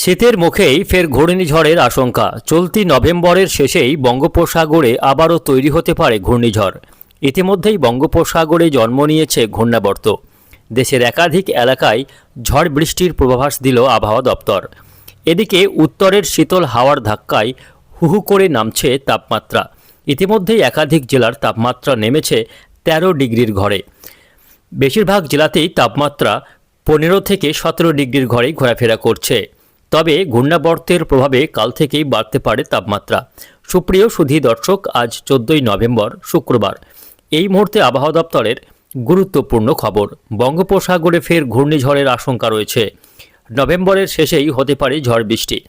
শীতের মুখেই ফের ঘূর্ণিঝড়ের আশঙ্কা। চলতি নভেম্বরের শেষেই বঙ্গোপসাগরে আবারও তৈরি হতে পারে ঘূর্ণিঝড়। ইতিমধ্যেই বঙ্গোপসাগরে জন্ম নিয়েছে ঘূর্ণাবর্ত। দেশের একাধিক এলাকায় ঝড় বৃষ্টির পূর্বাভাস দিল আবহাওয়া দপ্তর। এদিকে উত্তরের শীতল হাওয়ার ধাক্কায় হুহু করে নামছে তাপমাত্রা। ইতিমধ্যেই একাধিক জেলার তাপমাত্রা নেমেছে তেরো ডিগ্রির ঘরে। বেশিরভাগ জেলাতেই তাপমাত্রা পনেরো থেকে সতেরো ডিগ্রির ঘরেই ঘোরাফেরা করছে। তবে ঘূর্ণাবর্তের প্রভাবে কাল থেকেই বাড়তে পারে তাপমাত্রা। সুপ্রিয় সুধী দর্শক, আজ চোদ্দই নভেম্বর, শুক্রবার। এই মুহূর্তে আবহাওয়া দপ্তরের গুরুত্বপূর্ণ খবর। বঙ্গোপসাগরে ফের ঘূর্ণিঝড়ের আশঙ্কা রয়েছে। নভেম্বরের শেষেই হতে পারে ঝড় বৃষ্টি।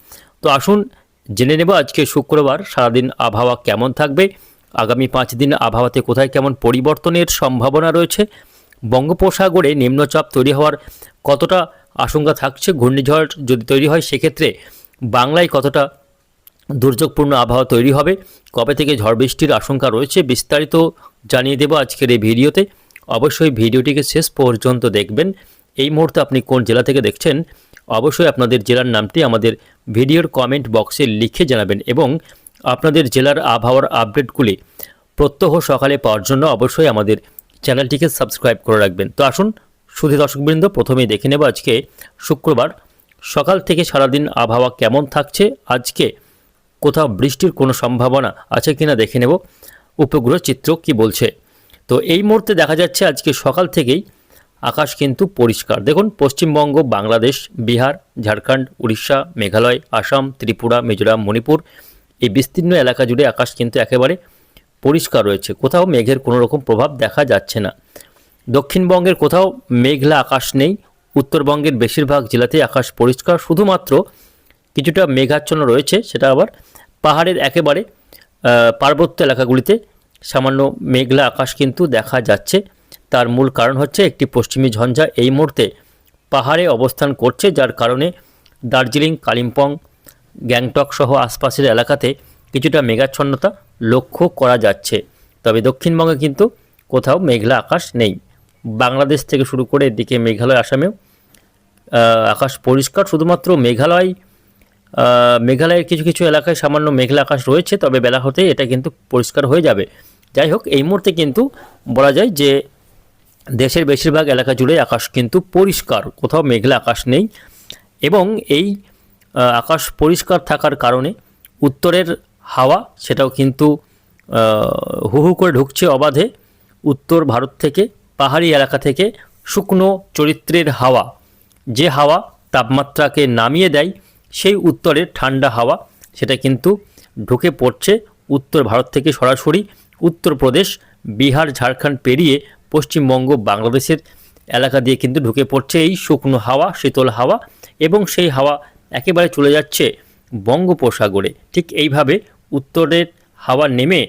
তো আসুন, জেনে নেব আজকে শুক্রবার সারাদিন আবহাওয়া কেমন থাকবে? আগামী পাঁচ দিন আবহাওয়াতে কোথায় কেমন পরিবর্তনের সম্ভাবনা রয়েছে? বঙ্গোপসাগরে নিম্নচাপ তৈরি হওয়ার কতটা আশঙ্কা থাকছে ঘূর্ণিঝড় যদি তৈরি হয়, সেক্ষেত্রে বাংলায় কতটা দুর্যোগপূর্ণ আবহাওয়া তৈরি হবে, কবে থেকে ঝড় বৃষ্টির আশঙ্কা রয়েছে বিস্তারিত জানিয়ে দেব আজকের এই ভিডিওতে। অবশ্যই ভিডিওটিকে শেষ পর্যন্ত দেখবেন। এই মুহূর্তে আপনি কোন জেলা থেকে দেখছেন, অবশ্যই আপনাদের জেলার নামটি আমাদের ভিডিওর কমেন্ট বক্সে লিখে জানাবেন এবং আপনাদের জেলার আবহাওয়ার আপডেটগুলি প্রত্যহ সকালে পাওয়ার জন্য অবশ্যই আমাদের চ্যানেলটিকে সাবস্ক্রাইব করে রাখবেন। তো আসুন, সুধী দর্শকবৃন্দ, প্রথমেই দেখে নেব আজকে শুক্রবার, সকাল থেকে সারাদিন আবহাওয়া কেমন থাকছে? আজকে কোথাও বৃষ্টির কোনো সম্ভাবনা আছে কিনা দেখে নেব। উপগ্রহ চিত্র কি বলছে? তো এই মুহূর্তে দেখা যাচ্ছে আজকে সকাল থেকেই আকাশ কিন্তু পরিষ্কার। দেখুন, পশ্চিমবঙ্গ, বাংলাদেশ, বিহার, ঝাড়খণ্ড, উড়িষ্যা, মেঘালয়, আসাম, ত্রিপুরা, মিজোরাম, মণিপুর, এই বিস্তীর্ণ এলাকা জুড়ে আকাশ কিন্তু একেবারে পরিষ্কার রয়েছে। কোথাও মেঘের কোনো রকম প্রভাব দেখা যাচ্ছে না। দক্ষিণবঙ্গের কোথাও মেঘলা আকাশ নেই। উত্তরবঙ্গের বেশিরভাগ জেলাতেই আকাশ পরিষ্কার। শুধুমাত্র কিছুটা মেঘাচ্ছন্ন রয়েছে, সেটা আবার পাহাড়ের একেবারে পার্বত্য এলাকাগুলিতে সামান্য মেঘলা আকাশ কিন্তু দেখা যাচ্ছে। তার মূল কারণ হচ্ছে একটি পশ্চিমী ঝঞ্ঝা এই মুহূর্তে পাহাড়ে অবস্থান করছে, যার কারণে দার্জিলিং, কালিম্পং, গ্যাংটক সহ আশপাশের এলাকাতে কিছুটা মেঘাচ্ছন্নতা লক্ষ্য করা যাচ্ছে। তবে দক্ষিণবঙ্গে কিন্তু কোথাও মেঘলা আকাশ নেই। বাংলাদেশ থেকে শুরু করে এদিকে মেঘালয়, আসামেও আকাশ পরিষ্কার। শুধুমাত্র মেঘালয় মেঘালয়ের কিছু কিছু এলাকায় সামান্য মেঘলা আকাশ রয়েছে, তবে বেলা হতেই এটা কিন্তু পরিষ্কার হয়ে যাবে। যাই হোক, এই মুহূর্তে কিন্তু বলা যায় যে দেশের বেশিরভাগ এলাকা জুড়ে আকাশ কিন্তু পরিষ্কার, কোথাও মেঘলা আকাশ নেই। এবং এই আকাশ পরিষ্কার থাকার কারণে উত্তরের হাওয়া, সেটাও কিন্তু হু হু করে ঢুকছে অবাধে উত্তর ভারত থেকে, পাহাড়ি এলাকা থেকে শুকনো চরিত্রের হাওয়া। যে হাওয়া তাপমাত্রাকে নামিয়ে দেয়, সেই উত্তরের ঠান্ডা হাওয়া, সেটা কিন্তু ঢুকে পড়ছে উত্তর ভারত থেকে সরাসরি উত্তরপ্রদেশ, বিহার, ঝাড়খণ্ড পেরিয়ে পশ্চিমবঙ্গ, বাংলাদেশের এলাকা দিয়ে কিন্তু ঢুকে পড়ছে এই শুকনো হাওয়া, শীতল হাওয়া এবং সেই হাওয়া একেবারে চলে যাচ্ছে বঙ্গোপসাগরে। ঠিক এইভাবে উত্তরের হাওয়া নেমে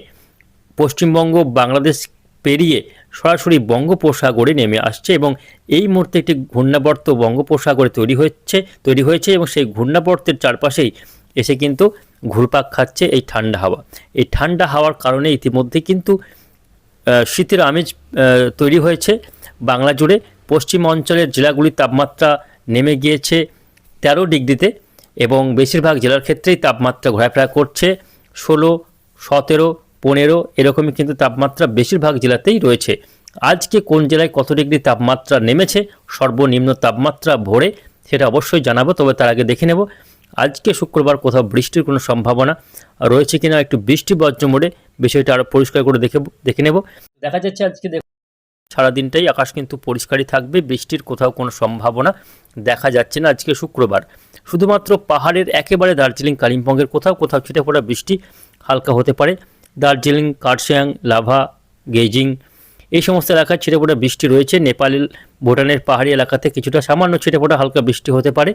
পশ্চিমবঙ্গ, বাংলাদেশ পেরিয়ে সরাসরি বঙ্গোপসাগরে নেমে আসছে এবং এই মুহূর্তে একটি ঘূর্ণাবর্ত বঙ্গোপসাগরে তৈরি হচ্ছে, তৈরি হয়েছে এবং সেই ঘূর্ণাবর্তের চারপাশেই এসে কিন্তু ঘুরপাক খাচ্ছে এই ঠান্ডা হাওয়া। এই ঠান্ডা হাওয়ার কারণে ইতিমধ্যে কিন্তু শীতের আমেজ তৈরি হয়েছে। বাংলা জুড়ে পশ্চিম অঞ্চলের জেলাগুলির তাপমাত্রা নেমে গিয়েছে তেরো ডিগ্রিতে এবং বেশিরভাগ জেলার ক্ষেত্রেই তাপমাত্রা ঘোরাফেরা করছে। ষোলো, সতেরো, পনেরো এরকমই কিন্তু তাপমাত্রা বেশিরভাগ জেলাতেই রয়েছে। আজকে কোন জেলায় কত ডিগ্রি তাপমাত্রা নেমেছে, সর্বনিম্ন তাপমাত্রা ভোরে সেটা অবশ্যই জানাব, তবে তার আগে দেখে নেব। আজকে শুক্রবার কোথাও বৃষ্টির কোনো সম্ভাবনা রয়েছে কিনা, একটু বৃষ্টি বজ্র মোড়ে বিষয়টা আরও পরিষ্কার করে দেখে দেখে নেব। দেখা যাচ্ছে আজকে সারাদিনটাই আকাশ কিন্তু পরিষ্কারই থাকবে, বৃষ্টির কোথাও কোনো সম্ভাবনা দেখা যাচ্ছে না আজকে শুক্রবার। শুধুমাত্র পাহাড়ের একেবারে দার্জিলিং, কালিম্পংয়ের কোথাও কোথাও ছিটে পড়া বৃষ্টি হালকা হতে পারে। দার্জিলিং, কার্শিয়াং, লাভা গেজিং এই সমস্ত এলাকায় ছিটে পড়া বৃষ্টি রয়েছে। নেপালের ভুটানের পাহাড়ি এলাকাতে কিছুটা সামান্য ছিটে পড়া হালকা বৃষ্টি হতে পারে।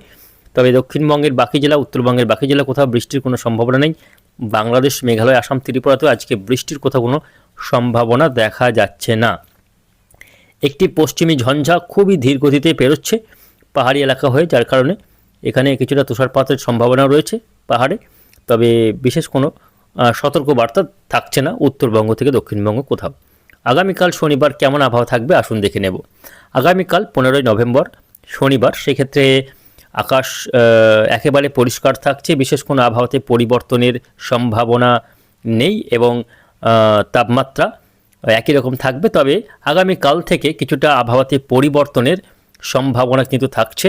তবে দক্ষিণবঙ্গের বাকি জেলা, উত্তরবঙ্গের বাকি জেলা কোথাও বৃষ্টির কোনো সম্ভাবনা নেই। বাংলাদেশ, মেঘালয়, আসাম, ত্রিপুরাতেও আজকে বৃষ্টির কোথাও কোনো সম্ভাবনা দেখা যাচ্ছে না। একটি পশ্চিমী ঝঞ্ঝা খুবই ধীর গতিতে পেরোচ্ছে পাহাড়ি এলাকা হয়ে, যার কারণে এখানে কিছুটা তুষারপাতের সম্ভাবনা রয়েছে পাহাড়ে, তবে বিশেষ কোনো সতর্কবার্তা থাকছে না উত্তরবঙ্গ থেকে দক্ষিণবঙ্গ কোথাও। আগামীকাল শনিবার কেমন আবহাওয়া থাকবে আসুন দেখে নেব। আগামীকাল পনেরোই নভেম্বর, শনিবার সেক্ষেত্রে আকাশ একেবারে পরিষ্কার থাকছে, বিশেষ কোনো আবহাওয়াতে পরিবর্তনের সম্ভাবনা নেই এবং তাপমাত্রা একই রকম থাকবে, তবে আগামীকাল থেকে কিছুটা আবহাওয়াতে পরিবর্তনের সম্ভাবনা কিন্তু থাকছে।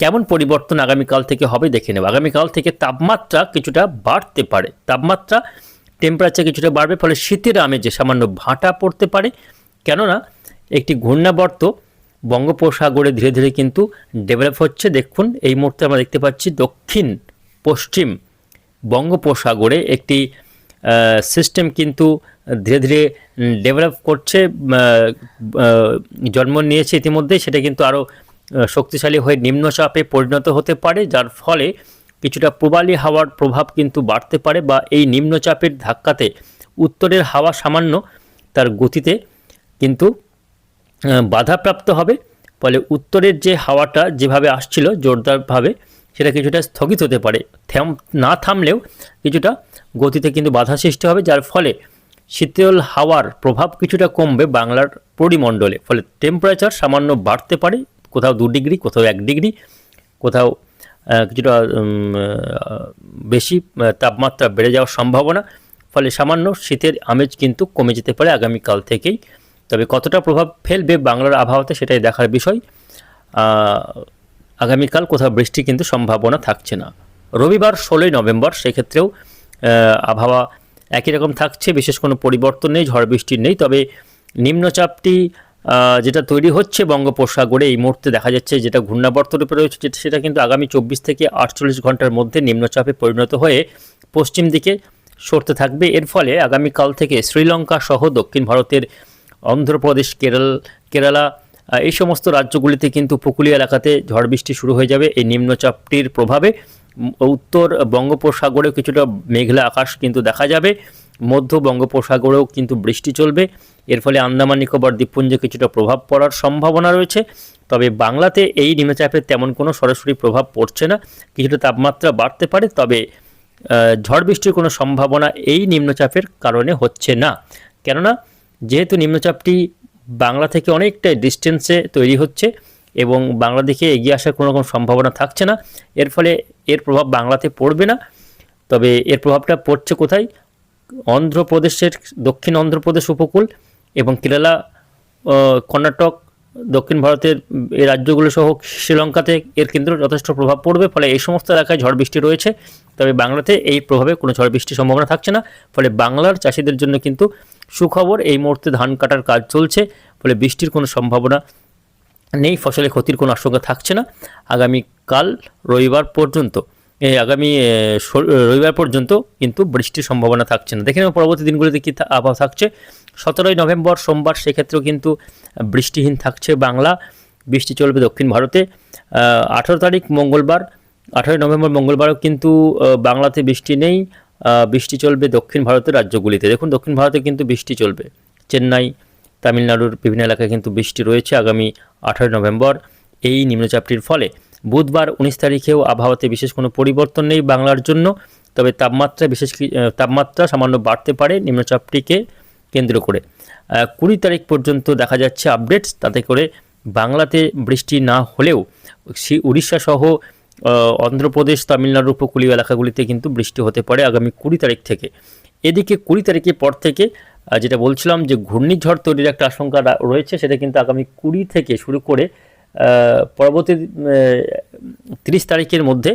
কেমন পরিবর্তন আগামীকাল থেকে হবে দেখে নেব। আগামীকাল থেকে তাপমাত্রা কিছুটা বাড়তে পারে। তাপমাত্রা টেম্পারেচার কিছুটা বাড়বে, ফলে শীতের আমেজে সামান্য ভাঁটা পড়তে পারে। কেননা, একটি ঘূর্ণাবর্ত বঙ্গোপসাগরে ধীরে ধীরে কিন্তু ডেভেলপ হচ্ছে। দেখুন, এই মুহূর্তে আমরা দেখতে পাচ্ছি দক্ষিণ, পশ্চিম বঙ্গোপসাগরে একটি সিস্টেম কিন্তু ধীরে ধীরে ডেভেলপ করছে জন্ম নিয়েছে ইতিমধ্যে সেটা কিন্তু আরও শক্তিশালী হয়ে নিম্নচাপে পরিণত হতে পারে, যার ফলে কিছুটা পূবালি হাওয়ার প্রভাব কিন্তু বাড়তে পারে বা এই নিম্নচাপের ধাক্কাতে উত্তরের হাওয়া সামান্য তার গতিতে কিন্তু বাধাপ্রাপ্ত হবে। ফলে উত্তরের যে হাওয়াটা যেভাবে আসছিল জোরদারভাবে, সেটা কিছুটা স্থগিত হতে পারে। থাম, না থামলেও কিছুটা গতিতে কিন্তু বাধা সৃষ্টি হবে, যার ফলে শীতল হাওয়ার প্রভাব কিছুটা কমবে বাংলার পরিমণ্ডলে। ফলে টেম্পারেচার সামান্য বাড়তে পারে কোথাও দু ডিগ্রি, কোথাও এক ডিগ্রি, কোথাও কিছুটা বেশি তাপমাত্রা বেড়ে যাওয়ার সম্ভাবনা। ফলে সামান্য শীতের আমেজ কিন্তু কমে যেতে পারে আগামীকাল থেকেই। তবে কতটা প্রভাব ফেলবে বাংলার আবহাওয়াতে সেটাই দেখার বিষয়। আগামীকাল কোথাও বৃষ্টি কিন্তু সম্ভাবনা থাকছে না। রবিবার ষোলোই নভেম্বর, সেক্ষেত্রেও আবহাওয়া একই রকম থাকছে, বিশেষ কোনো পরিবর্তন নেই, ঝড় বৃষ্টি নেই। তবে নিম্নচাপটি যেটা তৈরি হচ্ছে বঙ্গোপসাগরে, এই মুহূর্তে দেখা যাচ্ছে যেটা ঘূর্ণাবর্ত রূপে রয়েছে, যেটা- সেটা কিন্তু আগামী চব্বিশ থেকে আটচল্লিশ ঘণ্টার মধ্যে নিম্নচাপে পরিণত হয়ে পশ্চিম দিকে সরতে থাকবে। এর ফলে আগামীকাল থেকে শ্রীলঙ্কা সহ দক্ষিণ ভারতের অন্ধ্রপ্রদেশ, কেরল, কেরালা এই সমস্ত রাজ্যগুলিতে কিন্তু উপকূলীয় এলাকাতে ঝড় বৃষ্টি শুরু হয়ে যাবে। এই নিম্নচাপটির প্রভাবে উত্তর বঙ্গোপসাগরেও কিছুটা মেঘলা আকাশ কিন্তু দেখা যাবে। মধ্য বঙ্গোপসাগরেও কিন্তু বৃষ্টি চলবে। এর ফলে আন্দামান, নিকোবর, দ্বীপপুঞ্জে কিছুটা প্রভাব পড়ার সম্ভাবনা রয়েছে। তবে বাংলাতে এই নিম্নচাপের তেমন কোনো সরাসরি প্রভাব পড়ছে না। কিছুটা তাপমাত্রা বাড়তে পারে, তবে ঝড় বৃষ্টির কোনো সম্ভাবনা এই নিম্নচাপের কারণে হচ্ছে না। কেননা, যেহেতু নিম্নচাপটি বাংলা থেকে অনেকটাই ডিস্টেন্সে তৈরি হচ্ছে এবং বাংলা দিকে এগিয়ে আসার কোনো রকম সম্ভাবনা থাকছে না, এর ফলে এর প্রভাব বাংলাতে পড়বে না। তবে এর প্রভাবটা পড়ছে কোথায়? অন্ধ্রপ্রদেশের, দক্ষিণ অন্ধ্রপ্রদেশ উপকূল এবং কেরালা কর্ণাটক, দক্ষিণ ভারতের এই রাজ্যগুলো সহ শ্রীলঙ্কাতে এর কেন্দ্র যথেষ্ট প্রভাব পড়বে। ফলে এই সমস্ত এলাকায় ঝড় বৃষ্টি রয়েছে। তবে বাংলাতে এই প্রভাবে কোনো ঝড় বৃষ্টির সম্ভাবনা থাকছে না। ফলে বাংলার চাষিদের জন্য কিন্তু সুখবর, এই মুহূর্তে ধান কাটার কাজ চলছে। ফলে বৃষ্টির কোনো সম্ভাবনা নেই। ফসলে ক্ষতির কোনো আশঙ্কা থাকছে না। আগামীকাল রবিবার পর্যন্ত আগামী রবিবার পর্যন্ত কিন্তু বৃষ্টির সম্ভাবনা থাকছে না। দেখে নেব পরবর্তী দিনগুলিতে কী আবহাওয়া থাকছে। সতেরোই নভেম্বর সোমবার সেক্ষেত্রেও কিন্তু বৃষ্টিহীন থাকছে বাংলা। বৃষ্টি চলবে দক্ষিণ ভারতে। আঠারো তারিখ মঙ্গলবার, আঠারোই নভেম্বর মঙ্গলবারও কিন্তু বাংলাতে বৃষ্টি নেই। বৃষ্টি চলবে দক্ষিণ ভারতের রাজ্যগুলিতে। দেখুন, দক্ষিণ ভারতে কিন্তু বৃষ্টি চলবে। চেন্নাই, তামিলনাড়ুর বিভিন্ন এলাকায় কিন্তু বৃষ্টি রয়েছে আগামী আঠারোই নভেম্বর। এই নিম্নচাপটির ফলে বুধবার উনিশ তারিখেও আবহাওয়াতে বিশেষ কোনো পরিবর্তন নেই বাংলার জন্য, তবে তাপমাত্রা বিশেষ তাপমাত্রা সামান্য বাড়তে পারে নিম্নচাপটিকে কেন্দ্র করে। কুড়ি তারিখ পর্যন্ত দেখা যাচ্ছে আপডেটস, তাতে করে বাংলাতে বৃষ্টি না হলেও উড়িষ্যা সহ অন্ধ্রপ্রদেশ, তামিলনাড়ু উপকূলীয় এলাকাগুলিতে কিন্তু বৃষ্টি হতে পারে আগামী কুড়ি তারিখ থেকে। এদিকে কুড়ি তারিখের পর থেকে যেটা বলছিলাম যে ঘূর্ণিঝড় তৈরির একটা আশঙ্কা রয়েছে, সেটা কিন্তু আগামী কুড়ি থেকে শুরু করে পরবর্তী তিরিশ তারিখের মধ্যে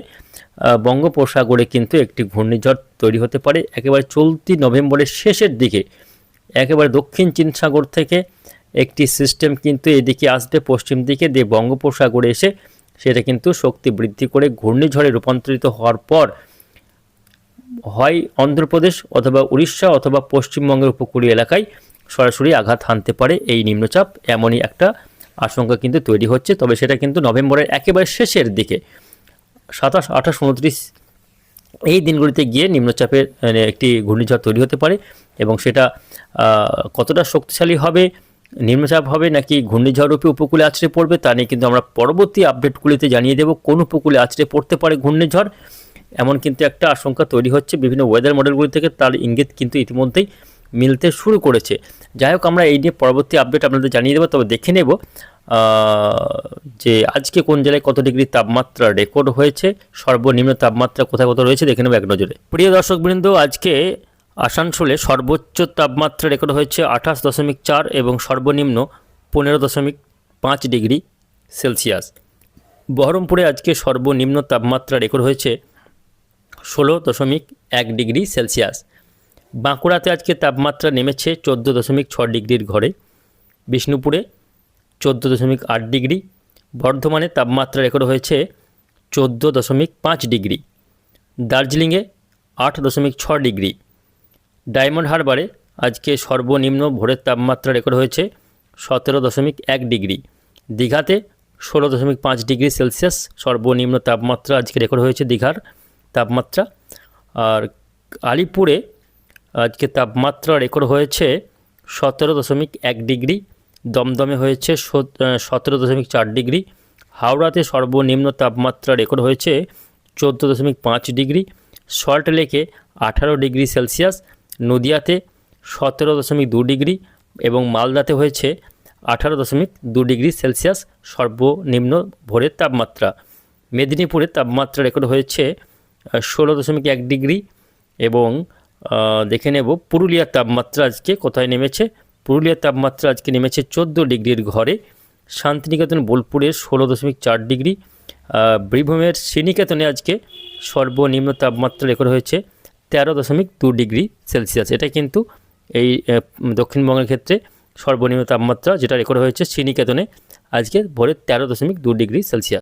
বঙ্গোপসাগরে কিন্তু একটি ঘূর্ণিঝড় তৈরি হতে পারে। একেবারে চলতি নভেম্বরের শেষের দিকে, একেবারে দক্ষিণ চীন সাগর থেকে একটি সিস্টেম কিন্তু এদিকে আসবে। পশ্চিম দিকে দিয়ে বঙ্গোপসাগরে এসে সেটা কিন্তু শক্তি বৃদ্ধি করে ঘূর্ণিঝড়ে রূপান্তরিত হওয়ার পর হয় অন্ধ্রপ্রদেশ অথবা উড়িষ্যা অথবা পশ্চিমবঙ্গের উপকূলীয় এলাকায় সরাসরি আঘাত হানতে পারে। এই নিম্নচাপ এমনই একটা আশঙ্কা কিন্তু তৈরি হচ্ছে, তবে সেটা কিন্তু নভেম্বরের একেবারে শেষের দিকে। সাতাশ, আঠাশ, উনত্রিশ এই দিনগুলিতে গিয়ে নিম্নচাপের মানে একটি ঘূর্ণিঝড় তৈরি হতে পারে এবং সেটা কতটা শক্তিশালী হবে, নিম্নচাপ হবে নাকি ঘূর্ণিঝড় রূপে উপকূলে আছড়ে পড়বে তা নিয়ে কিন্তু আমরা পরবর্তী আপডেটগুলিতে জানিয়ে দেব কোন উপকূলে আছড়ে পড়তে পারে ঘূর্ণিঝড়। এমন কিন্তু একটা আশঙ্কা তৈরি হচ্ছে বিভিন্ন ওয়েদার মডেলগুলি থেকে, তার ইঙ্গিত কিন্তু ইতিমধ্যেই মিলতে শুরু করেছে। যাই হোক, আমরা এই নিয়ে পরবর্তী আপডেট আপনাদের জানিয়ে দেবো। তবে দেখে নেব যে আজকে কোন জেলায় কত ডিগ্রি তাপমাত্রা রেকর্ড হয়েছে, সর্বনিম্ন তাপমাত্রা কোথায় কত রয়েছে দেখে নেব এক নজরে। প্রিয় দর্শকবৃন্দ, আজকে আসানসোলে সর্বোচ্চ তাপমাত্রা রেকর্ড হয়েছে আঠাশ দশমিক চার এবং সর্বনিম্ন পনেরো দশমিক পাঁচ ডিগ্রি সেলসিয়াস। বহরমপুরে আজকে সর্বনিম্ন তাপমাত্রা রেকর্ড হয়েছে ষোলো দশমিক এক ডিগ্রি সেলসিয়াস। বাঁকুড়াতে আজকে তাপমাত্রা নেমেছে চোদ্দ দশমিক ছ ডিগ্রির ঘরে। বিষ্ণুপুরে চোদ্দ দশমিক আট ডিগ্রি। বর্ধমানে তাপমাত্রা রেকর্ড হয়েছে চোদ্দ দশমিক পাঁচ ডিগ্রি। দার্জিলিংয়ে আট দশমিক ছ ডিগ্রি। ডায়মন্ড হারবারে আজকে সর্বনিম্ন ভোরের তাপমাত্রা রেকর্ড হয়েছে সতেরো দশমিক এক ডিগ্রি। দীঘাতে ষোলো দশমিক পাঁচ ডিগ্রি সেলসিয়াস সর্বনিম্ন তাপমাত্রা আজকে রেকর্ড হয়েছে দীঘার তাপমাত্রা। আর আলিপুরে আজকে তাপমাত্রা রেকর্ড হয়েছে সতেরো দশমিক এক ডিগ্রি, দমদমে হয়েছে সতেরো দশমিক চার ডিগ্রি, হাওড়াতে সর্বনিম্ন তাপমাত্রা রেকর্ড হয়েছে চোদ্দ দশমিক পাঁচ ডিগ্রি, সল্ট লেকে আঠারো ডিগ্রি সেলসিয়াস, নদিয়াতে সতেরো দশমিক দু ডিগ্রি এবং মালদাতে হয়েছে আঠারো দশমিক দু ডিগ্রি সেলসিয়াস সর্বনিম্ন ভোরের তাপমাত্রা। মেদিনীপুরে তাপমাত্রা রেকর্ড হয়েছে ষোলো দশমিক এক ডিগ্রি এবং দেখে নেব পুরুলিয়ার তাপমাত্রা আজকে কোথায় নেমেছে। পুরুলিয়ার তাপমাত্রা আজকে নেমেছে চোদ্দ ডিগ্রির ঘরে। শান্তিনিকেতন বোলপুরের ষোলো দশমিক চার ডিগ্রি। বীরভূমের শ্রীনিকেতনে আজকে সর্বনিম্ন তাপমাত্রা রেকর্ড হয়েছে তেরো দশমিক দু ডিগ্রি সেলসিয়াস। এটা কিন্তু এই দক্ষিণবঙ্গের ক্ষেত্রে সর্বনিম্ন তাপমাত্রা যেটা রেকর্ড হয়েছে শ্রীনিকেতনে, আজকে ভোরে তেরো দশমিক দু ডিগ্রি সেলসিয়াস।